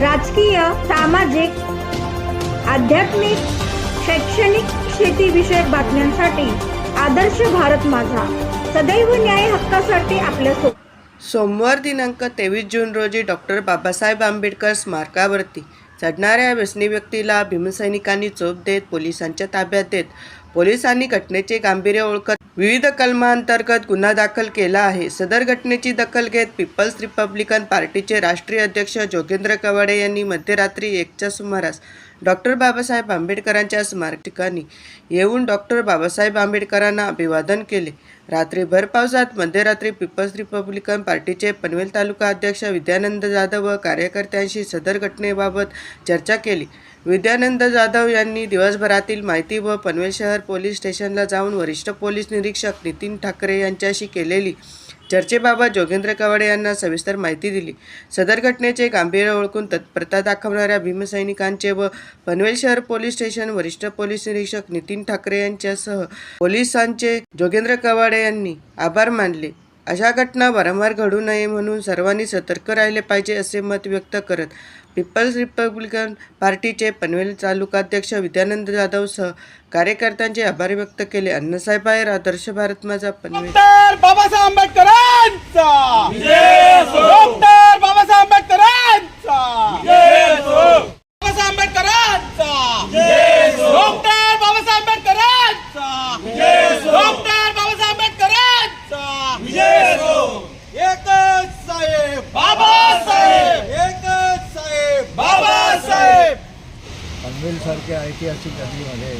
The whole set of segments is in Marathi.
राजकीय सामाजिक आध्यात्मिक शैक्षणिक शेतीविषयक बातम्यांसाठी आदर्श भारत माझा. सदैव न्याय हक्कासाठी आपल्यासोबत सोमवार दिनांक तेवीस जून रोजी डॉक्टर बाबासाहेब आंबेडकर स्मारकावरती चढणाऱ्या व्यसनी व्यक्तीला भीमसैनिकांनी चोप देत पोलिसांच्या ताब्यात देत पोलिसांनी घटनेचे गांभीर्य ओळखत विविध कलमांतर्गत गुन्हा दाखल केला आहे. सदर घटनेची दखल घेत पीपल्स रिपब्लिकन पार्टीचे राष्ट्रीय अध्यक्ष जोगेंद्र कवाडे यांनी मध्यरात्री एकच्या सुमारास डॉक्टर बाबासाहेब आंबेडकरांच्या स्मारक ठिकाणी येऊन डॉक्टर बाबासाहेब आंबेडकरांना अभिवादन केले. रात्रीभर पावसात मध्यरात्री पीपल्स रिपब्लिकन पार्टीचे पनवेल तालुका अध्यक्ष विद्यानंद जाधव व कार्यकर्त्यांशी सदर घटनेबाबत चर्चा केली. विद्यानंद जाधव यांनी दिवसभरातील माहिती व पनवेल शहर पोलीस स्टेशनला जाऊन वरिष्ठ पोलीस निरीक्षक नितीन ठाकरे यांच्याशी केलेली चर्चेबाबत जोगेंद्र कवाडे यांना सविस्तर माहिती दिली. सदर घटनेचे गांभीर्य ओळखून तत्परता दाखवणाऱ्या भीमसैनिकांचे व पनवेल शहर पोलीस स्टेशन वरिष्ठ पोलीस निरीक्षक नितीन ठाकरे यांच्यासह पोलिसांचे जोगेंद्र कवाडे यांनी आभार मानले. अशा घटना वारंवार घडू नये म्हणून सर्वांनी सतर्क राहिले पाहिजे असे मत व्यक्त करत पीपल्स रिपब्लिकन पार्टीचे पनवेल तालुकाध्यक्ष विद्यानंद जाधवसह कार्यकर्त्यांचे आभार व्यक्त केले. अण्णासाहेब आहेर आदर्श भारत माझा पनवेल. बाबासाहेब आंबेडकरांचा! Yes बाबासाहेब आंबेडकरांचा बाबासाहेब आंबेडकरांचा डॉक्टर बाबासाहेब आंबेडकरांचा डॉक्टर बाबासाहेब आंबेडकरांचा एकच साहेब बाबासाहेब एकच साहेब बाबासाहेब पनवेलसारख्या ऐतिहासिक नदीमध्ये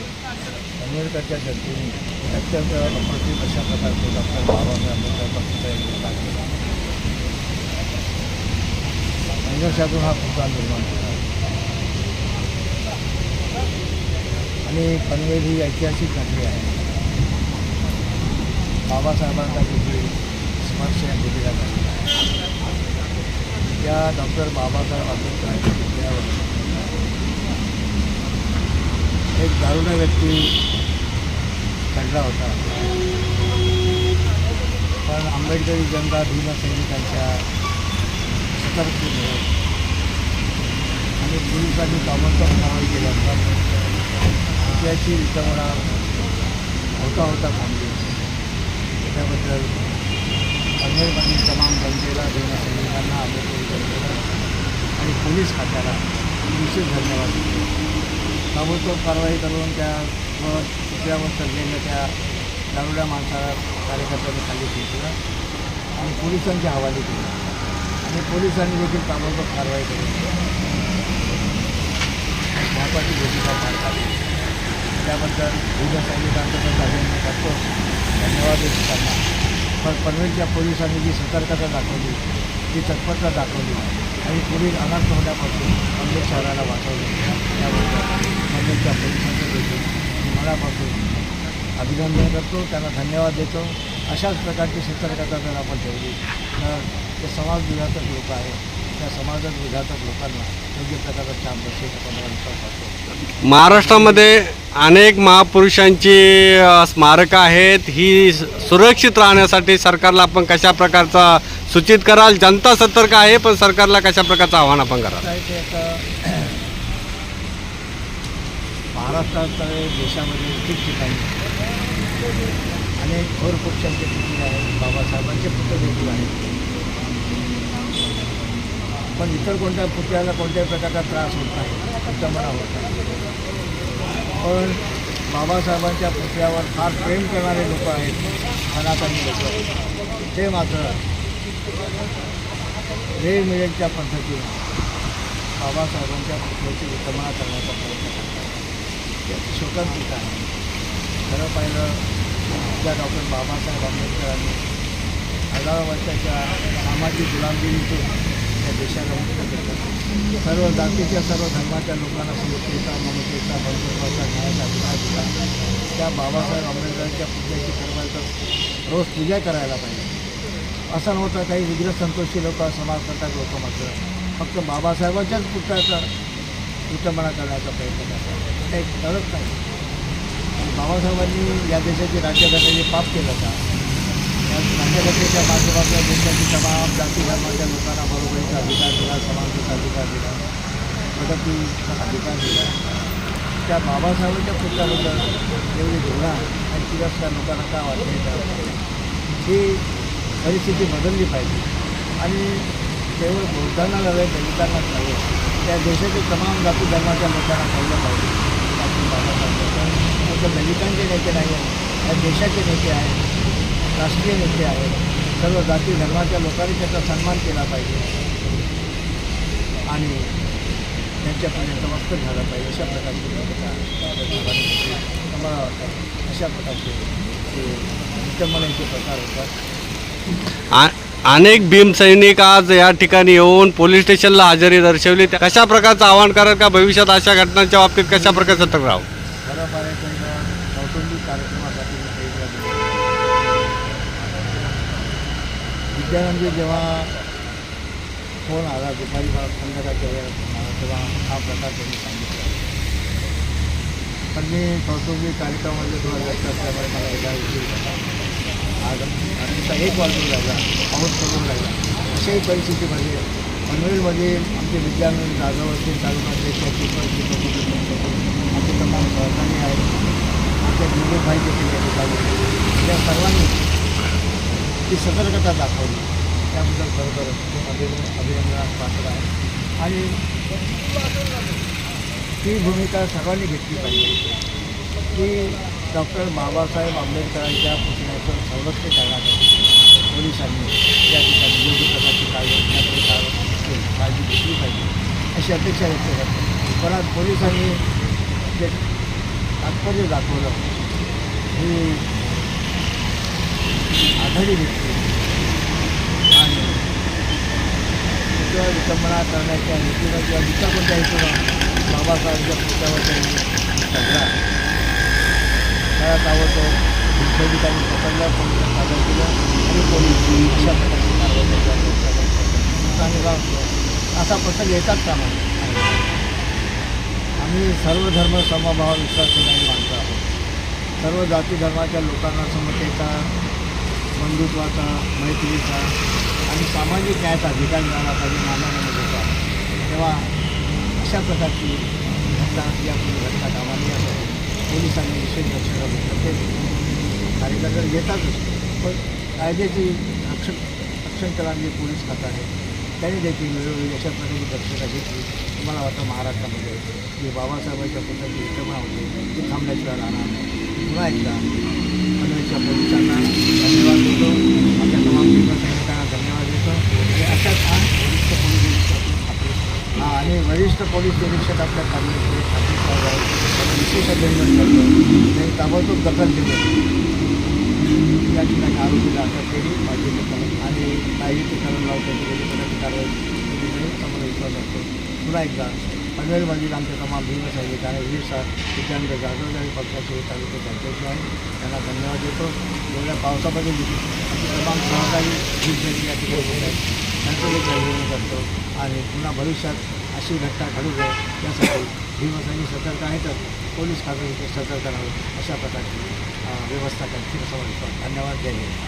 आंबेडकरच्या धर्तीने अत्यंत अप्रतिम अशा प्रकारचे डॉक्टर बाबासाहेब आंबेडकर पक्षाचा एक विकास केला संघर्षातून हा पुतळा निर्माण झाला. आणि पनवेल ही ऐतिहासिक नगरी आहे. बाबासाहेबांचा तिथे स्पर्श या भूमिका झाली त्या डॉक्टर बाबासाहेब आंबेडकरांच्या विद्यावर एक दारुणा व्यक्ती घडला होता. पण आंबेडकरी जनता भीमसैनिकांच्या सतर्कतेमुळे आणि पोलिसांनी ताबडतोब कारवाई केल्यानंतर त्याची विचारणा होता होता थांबली. त्याबद्दल पनवेलमधील तमाम जनतेला भीमसैनिकांना आंबेडकरी जनतेला आणि पोलीस खात्याला विशेष धन्यवाद. दिले ताबडतोब कारवाई करून त्या व पुतळ्यावर चढलेल्या त्या दारुड्या माणसाला कार्यकर्त्यांनी खाली घेतलं आणि पोलिसांच्या हवाली केलं. आणि पोलिसांनी देखील ताबडतोब कारवाई करून महत्त्वाची भूमिका पार पाडली त्याबद्दल विविध सैनिकांचं पण करतो. धन्यवाद देतो त्यांना. पण पनवेलच्या पोलिसांनी जी सतर्कता दाखवली जी तत्परता दाखवली आणि पुढील अनर्थ होण्यापासून पनवेल शहराला वाचवले. त्याबद्दल पनवेलच्या पोलिसांचं देखील मनापासून अभिनंदन करतो. त्यांना धन्यवाद देतो. अशाच प्रकारची सतर्कता जर आपण ठेवली तर ते समाज विघातक लोक आहेत. त्या समाजात विघातक लोकांना योग्य प्रकारचा छान बसेल आपण विश्वास महाराष्ट्रामध्ये अनेक महापुरुषांची स्मारकं आहेत. ही सुरक्षित राहण्यासाठी सरकारला आपण कशा प्रकारचा सूचित कराल जनता सतर्क आहे पण सरकारला कशा प्रकारचं आव्हान आपण कराल? कसं ते आता महाराष्ट्रात देशामध्ये ठिकठिकाणी अनेक थोर पक्षांचे पुतळे आहेत बाबासाहेबांचे पुतळे देखील आहेत. पण इतर कोणत्या पुतळ्याला कोणत्याही प्रकारचा त्रास होत नाही विटंबना होत नाही. पण बाबासाहेबांच्या पुतळ्यावर फार प्रेम करणारे लोक आहेत सनातनी लोक. ते मात्र वेळ मिळेल त्या पद्धतीने बाबासाहेबांच्या पुतळ्याची विटंबना करण्याचा प्रयत्न करतात. याची स्वतंत्रता आहे. खरं पाहिलं त्या डॉक्टर बाबासाहेब आंबेडकरांनी हजारो वर्षाच्या सामाजिक गुलामगिरीतून त्या देशाला मुक्त केलं. सर्व जातीच्या सर्व धर्माच्या लोकांना सुरक्षेचा ममतेचा बंधुत्वाचा न्यायाचा अधिकार दिला. त्या बाबासाहेब आंबेडकरांच्या पुतळ्याची खरं तर रोज पूजा करायला पाहिजे. असं नव्हतं काही विग्रह संतोषी लोक समाजकर्ता लोक मात्र. फक्त बाबासाहेबांच्याच पुतळ्याचा विटंबना करण्याचा प्रयत्न करतात. काही कळत नाही. आणि बाबासाहेबांनी या देशाची राज्यघटनेचे पाप केलं का? या राज्यघटनेच्या माध्यमातून देशाची तमाम जाती धर्माच्या लोकांना बरोबरीचा अधिकार दिला समानतेचा अधिकार दिला प्रगतीचा अधिकार दिला. त्या बाबासाहेबांच्या पुतळ्याबद्दल एवढी धोरणा आणि तिरस्कार लोकांना का वाटते? हे परिस्थिती बदलली पाहिजे. आणि केवळ बौद्धांना नव्हे दलितांनाच नव्हे त्या देशाच्या तमाम जाती धर्माच्या लोकांना कळलं पाहिजे. फक्त दलितांचे नेते नाही आहेत या देशाचे नेते आहेत राष्ट्रीय नेते आहेत. सर्व जाती धर्माच्या लोकांनी त्याचा सन्मान केला पाहिजे. आणि त्यांच्यापर्यंत वक्त झालं पाहिजे अशा प्रकारची मला वाटतं अशा प्रकारचे ते विटंबनेचे प्रकार होतात आ- अनेक भीमसैनिक आज या ठिकाणी येऊन पोलीस स्टेशनला हजेरी दर्शवली. त्या कशा प्रकारचं आव्हान करत का भविष्यात अशा घटनांच्या बाबतीत कशा प्रकारचं सतर्क राहू विद्यार्थ्यांचे जेव्हा फोन आला दुपारी मला संध्याकाळच्या वेळेला तेव्हा हा प्रकार त्यांनी सांगितला. पण मी कौटुंबिक कार्यक्रमामध्ये थोडा व्यस्त असल्यामुळे मला एकदा विषयी आज आमचा एक वाजून राहिला पाऊस पडून राहिला. अशाही परिस्थितीमध्ये पनवेलमध्ये आमचे विद्यार्थी जाधव असतील तालुका अध्यक्ष आमचे तमाम सहकारी आहेत. आमच्या दिलीपभाई देखील या ठिकाणी या सर्वांनी ती सतर्कता दाखवली. त्याबद्दल खरोखर अभिनंदन अभिनंदनास पात्र आहे. आणि ती भूमिका सर्वांनी घेतली पाहिजे. की डॉक्टर बाबासाहेब आंबेडकरांच्या पुतण्याचं जागा पोलिसांनी या ठिकाणी योग्य प्रकारची काळजी काळजी घेतली पाहिजे. अशी अपेक्षा व्यक्त करते. पण आज पोलिसांनी जे तात्पर्य दाखवलं ही आघाडी घेतली आणि त्याच्यावर विटंबना करण्याच्या हेतूनं किंवा दुसऱ्या कोणत्या हेतूनं बाबासाहेबांच्या पुस्तकावर त्यांनी सगळा त्याला ताबडतोब ठिकाणी पकडलं पोलिसांनी सादर केलं आणि पोलीस अशा प्रकारची कारवाई आणि असा प्रसंग येतात कामा. आम्ही सर्व धर्म समभाव विश्वास मानतो आहोत. सर्व जाती धर्माच्या लोकांना समतेचा बंधुत्वाचा मैत्रीचा आणि सामाजिक न्यायाचा अधिकार मिळाला पाहिजे मानवाने होता तेव्हा अशा प्रकारची घटना यापूर्वी घटना कामाने यासाठी पोलिसांनी विशेष लक्ष द्यावे प्रत्येक कार्यकर्ता घेतातच पण कायद्याची रक्षण रक्षण करा करणारे पोलीस खात आहे त्यांनी देखील वेळोवेळी अशा प्रकारची दक्षता घेतली. मला वाटतं महाराष्ट्रामध्ये जे बाबासाहेबांच्या पुस्तकाची विटंबना होते ती थांबल्याशिवाय राहणार नाही. पुन्हा एकदा पनवेलच्या पोलिसांना धन्यवाद देतो. आमच्या तमाम भीमा सैनिकांना धन्यवाद देतो. आणि अशाच हा वरिष्ठ पोलीस निरीक्षक आपले हा आणि वरिष्ठ पोलीस निरीक्षक आपल्या कार्यालयाचे ठाकरे साहेब आहेत विशेष अभिनंदन करतो. त्यांनी ताबडतोब दखल दिली या ठिकाणी आरोपीला अटक केली माझी आणि काही ठिकाणी लावून त्यांची कारवाई केली जाईल समोर विश्वास असतो. पुन्हा एकदा पनवेलमधील आमच्या तमाम भीम सैनिक आणि वीर सा विद्यानंद जाधव आणि पक्षाचे तालुक्याचे अध्यक्ष आहे त्यांना धन्यवाद देतो. एवढ्या पावसामध्ये आमचे तमाम सहकारी वीज सैनिक या ठिकाणी त्यांचं देखील अभिनंदन करतो. आणि पुन्हा भविष्यात अशी घटना घडू नये यासाठी भीमसैनिक सतर्क आहेतच पोलीस खातं सतर्क राहावं अशा प्रकारची. व्यवस्था करतील असं मला धन्यवाद जय हिंद.